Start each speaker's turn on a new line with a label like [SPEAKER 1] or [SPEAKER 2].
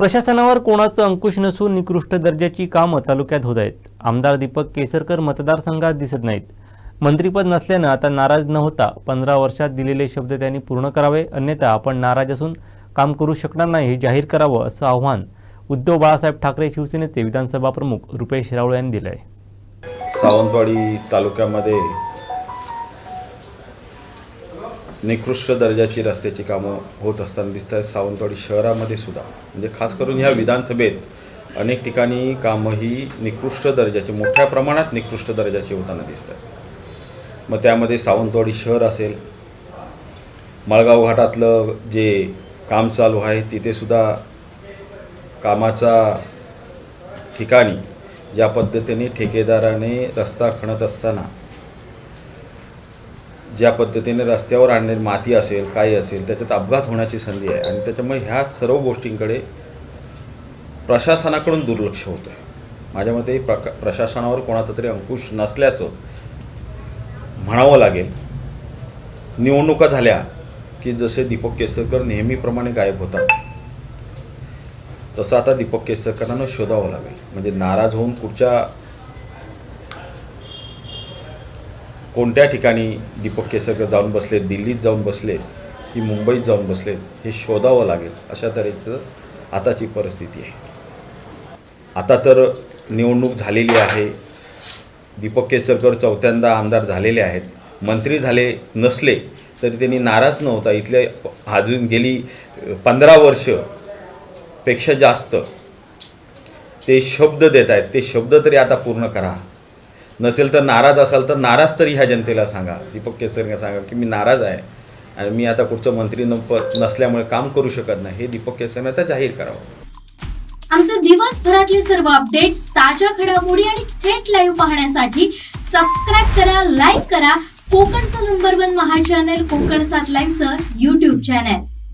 [SPEAKER 1] प्रशासनावर कोणाचं अंकुश नसून निकृष्ट दर्जाची कामं तालुक्यात होत आहेत. आमदार दीपक केसरकर मतदारसंघात दिसत नाहीत. मंत्रीपद नसल्यानं आता नाराज न होता पंधरा वर्षात दिलेले शब्द त्यांनी पूर्ण करावे अन्यथा आपण नाराज असून काम करू शकणार नाही हे जाहीर करावं असं आव्हान उद्धव बाळासाहेब ठाकरे शिवसेनेचे विधानसभा प्रमुख रुपेश रावळ यांनी दिलं आहे
[SPEAKER 2] सावंतवाडी तालुक्यामध्ये निकृष्ट दर्जाची रस्त्याची कामं होत असताना दिसत आहेत सावंतवाडी शहरामध्ये सुद्धा. म्हणजे खास करून ह्या विधानसभेत अनेक ठिकाणी कामं ही निकृष्ट दर्जाची मोठ्या प्रमाणात निकृष्ट दर्जाची होताना दिसत आहेत मग त्यामध्ये सावंतवाडी शहर असेल मळगाव घाटातलं जे काम चालू आहे तिथेसुद्धा कामाचा ठिकाणी ज्या पद्धतीने ठेकेदाराने रस्ता खणत असताना ज्या पद्धतीने रस्त्यावर आणलेली माती असेल काही असेल त्याच्यात अपघात होण्याची संधी आहे. आणि त्याच्यामुळे ह्या सर्व गोष्टींकडे प्रशासनाकडून दुर्लक्ष होतं आहे माझ्या मते प्रका प्रशासनावर कोणाचा तरी अंकुश नसल्याचं म्हणावं लागेल. निवडणुका झाल्या की जसे दीपक केसरकर नेहमीप्रमाणे गायब होतात तसं आता दीपक केसरकरांना शोधावं लागेल. म्हणजे नाराज होऊन कुठच्या कोणत्या ठिकाणी दीपक केसरकर जाऊन बसलेत दिल्लीत जाऊन बसलेत की मुंबईत जाऊन बसलेत हे शोधावं लागेल अशा तऱ्हेचं आताची परिस्थिती आहे. आता तर निवडणूक झालेली आहे. दीपक केसरकर चौथ्यांदा आमदार झालेले आहेत. मंत्री झाले नसले तरी त्यांनी नाराज नव्हता. इथले अजून गेली पंधरा वर्षपेक्षा जास्त ते शब्द देत आहेत. ते शब्द तरी आता पूर्ण करा. नसेल तर नाराज असाल तर नाराज तरी ह्या जनतेला सांगा. दीपक केसरकर सांगा की मी नाराज आहे आणि मी आता कुठचं मंत्री न नसल्यामुळे काम करू शकत नाही. हे दीपक केसरकर आता जाहीर करावं.
[SPEAKER 3] आमचे दिवसभरातले सर्व अपडेट्स ताज्या घडामोडी आणि थेट लाईव्ह पाहण्यासाठी सबस्क्राईब करा लाईक करा. कोकणचं नंबर वन महा चॅनल कोकण सात लाईनचं युट्यूब चॅनल